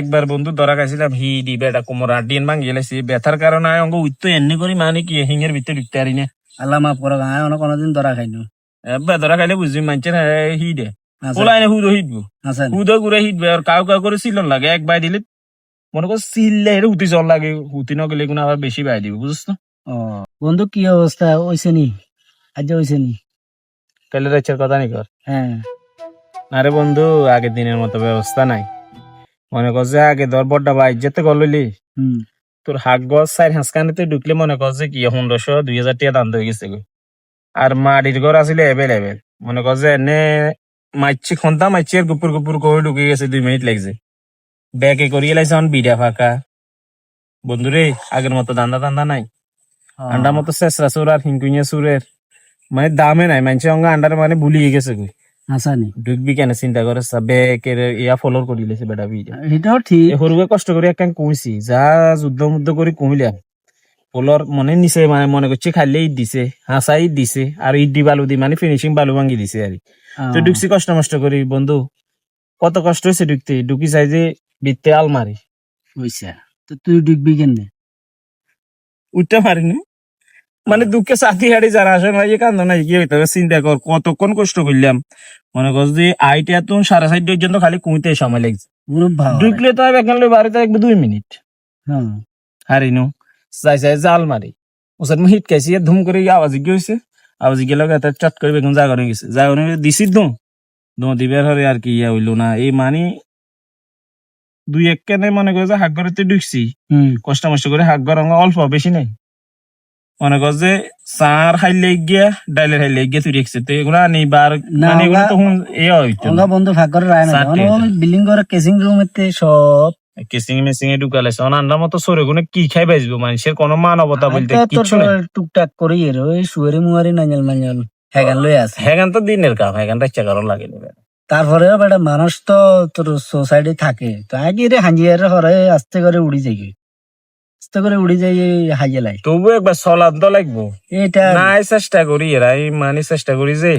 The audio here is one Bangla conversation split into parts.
একবার বন্ধু ধরা খাইছিলাম হি দি বেটা কোমর আডিয়ান ভাঙি গেলেছি। ব্যথার কারণে আয় অঙ্গ উঠতো এমনি করি মানে কি হিঙের ভিতরে ঢুকতে পারি না। আল্লাহ মাফ করো গায়ে অনেক কোনোদিন ধরা খাইনো এবার ধরা খাইলে বুঝবি মানছে না হি দে। ওলাই না হুদো হিটবো হুদো ঘুরে হিটবে আর কাউ কাউ করে সিলন লাগে এক বাই দিলে। মনে কর সিললে এটা হুতি জল লাগে। হুতি ন গেলে কোনো আবার বেশি বাই দিবে বুঝছ ও বন্ধু কি অবস্থা হইছে নি? আজ হইছে নি? রাইছের কথা নি কর হ্যাঁ আরে বন্ধু আগের দিনের মতো ব্যবস্থা নাই। মনে কর যে আগে দর বড্ডা যেতে গললি হুম। তোর হাক গছ সাইড হাঁসকানিতে ঢুকলে মনে কর যে কি পনেরোশো দুই হাজার টাকা দাম হয়ে গেছে গো। আর মাটির ঘর আসলে এভেলেবেল মনে কর যে এনে মাইছি খন্তা মাইছি আর গুপুর গুপুর করে ঢুকে গেছে দুই মিনিট লাগছে। ব্যাকে করিয়ে লাইছে এখন বিড়া ফাঁকা। বন্ধুরে আগের মতো দান্দা দান্দা নাই। আন্ডার মতো শেষরা সুর আর হিংকুইয়া সুরের মানে দামে নাই মানুষ অঙ্গ আন্ডার মানে ভুলিয়ে গেছে গো। আসা নি ঢুকবি কেন চিন্তা করে ব্যাকের ইয়া ফলোর করি লেছে বেটা বিড়া এটাও ঠিক। এ কষ্ট একখান যা যুদ্ধ মুদ্ধ কমিলে মনে নিছে মানে মনে করছে খাইলে ঈদ দিছে দিছে আর দি বালু দি মানে ফিনিশিং বালু ভাঙি দিছে আর তো ঢুকছি কষ্ট মষ্ট করি বন্ধু কত কষ্ট হয়েছে ঢুকতে ঢুকি চাই যে বিত্তে আলমারি তো তুই ডুববি কেনে? উঠতে পারিনি মানে দুঃখে সাথী হাড়ি যারা আসে না কান্দ নাই কি হইতে চিন্তা কর কতক্ষণ কষ্ট করলাম? মনে কর যে আইটা তো সাড়ে চার পর্যন্ত খালি কুমিতে সময় লাগছে। ঢুকলে তো এখানে বাড়িতে একবার দুই মিনিট। হ্যাঁ হারিনো চাই চাই জাল মারি। মই হিট খাইছি ধুম করে আওয়াজ গিয়ে হয়েছে আওয়াজ গেলে এটা চট করে বেগুন জাগরণ গেছে। জাগরণ দিছি দো দো দিবার হরে আর কি ইয়া হইল না। এই মানে দুই এক কেনে মনে করে যে হাক ঘরেতে ঢুকছি। কষ্ট মষ্ট করে হাক ঘর অল্প বেশি নাই। মনে কর যে সার হাইলে গিয়া ডাইলের হাইলে গিয়া তুই রেখছে তো এগুলো নেই বার মানে এগুলো ওরা- তখন এ হইতো অঙ্গা বন্ধু ভাগ করে রায় না বিল্ডিং করে কেসিং রুম এতে সব কেসিং মেসিং এ ঢুকালেছে অনান্ডার মতো সরে গুনে কি খাই বাজবো মানুষের কোনো মানবতা বলতে কিছু নেই। টুকটাক করি এর। ওই সুয়ারি মুয়ারি নাঞ্জাল মাঞ্জাল হ্যাগান লই আছে। হ্যাঁ তো দিনের কাম হ্যাঁ ইচ্ছা করার লাগে তারপরেও বেটা মানুষ তো তোর সোসাইটি থাকে। তো আগে রে হাঞ্জিয়ারে হরে আস্তে করে উড়ি যাই আস্তে করে উড়ি যাই হাইয়ে লাই। তবু একবার চলার তো লাগবো। এটা নাই চেষ্টা করি এরা মানে চেষ্টা করি যে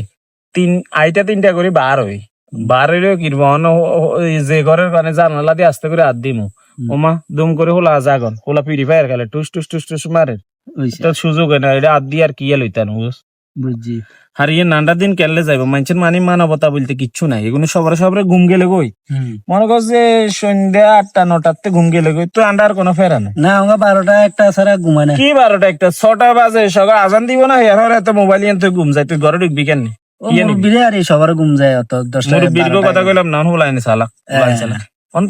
তিন আইটা তিনটা করি বার হই। বার হইলেও কিনবো অন্য যে ঘরের জানালা দিয়ে আস্তে করে হাত দিমু। হুম। ওমা দুম করে হোলা জাগন। হোলা পিউরিফায়ার খেলে টুস টুস টুস টুস মারে। হইছে, তো সুযোগ হয় না এটা হাত দিয়ে আর কি লইতান বুঝ বুঝছি। আর ইয়ে নান্ডা দিন কেলে যাইব? মানুষের মানে মানবতা বলতে কিচ্ছু নাই। এগুলো সবার সবার ঘুম গেলে গই মনে কর যে সন্ধ্যা আটটা নটাতে ঘুম গেলে গই তো আন্ডার কোনো ফেরা নাই। না আমরা বারোটা একটা ছাড়া ঘুমায় না কি বারোটা একটা? ছটা বাজে সকাল আজান দিব না? এর এত মোবাইল এন তুই ঘুম যাই তুই ঘরে ঢুকবি কেন সবার ঘুম যায় অত দশটা কথা কইলাম না হুলাই সালা হুলাই। সালা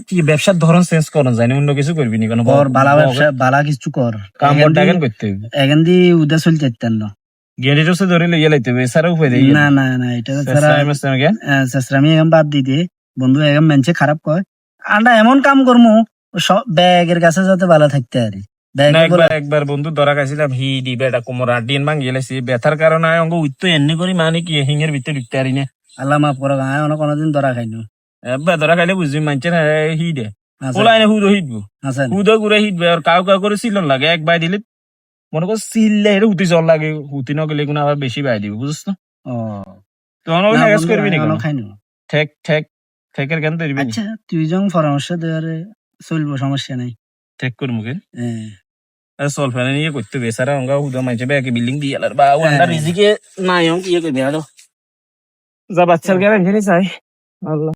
কি ব্যবসার ধরন চেঞ্জ করন জানি অন্য কিছু করবি নি কোনো? কর বালা ব্যবসা বালা কিছু কর। কাম করতে হইবে। এখান দিয়ে উদা চল না। গেড়ি রসে ধরে লইয়া লাইতে হবে এছাড়া উপায় দেই না না না এটা ছাড়া আমি এখন বাদ দিই দে। বন্ধু এখন মেনছে খারাপ কয়। আন্ডা এমন কাম করমু সব ব্যাগের কাছে যাতে ভালো থাকতে আরে একবার বন্ধু ধরা খাইছিলাম হি দি বেটা কোমর আডিয়ান ভাঙি গেলেছি ব্যথার কারণে আয় অঙ্গ উঠতো এমনি করি মানে কি হিঙের ভিতরে ঢুকতে পারি না। আল্লাহ মাফ করো গায়ে অনেক কোনোদিন ধরা খাইনো। এবার ধরা খাইলে বুঝবি মানছে না হি দে। ওলাই না হুদো হিটবো। হুদো ঘুরে হিটবে আর কাউ কাউ করে সিলন লাগে এক বাই দিলে মনে কর সিললে এটা হুতি জল লাগে হুতি ন গেলে কোনো আবার বেশি বাই দিবে বুঝছ? তো তখন না ওই বন্ধু, করবি নি আমি কোনো? ঠেক ঠেক ঠেকের জ্ঞান তৈরি আচ্ছা তুই যখন পরামর্শ দেওয়ারে চলবো সমস্যা নাই। ঠেক করে মুখে হ্যাঁ। সল ফেলে নিয়ে করতে হবে সারা অঙ্গা হুদা মাইছে বিল্ডিং দিয়ে আলার বা ওয়ান্ডার হ্যাঁ। রিজিকে নাই অঙ্ক ইয়ে করবে আরও যা বাচ্চার চাই আল্লাহ।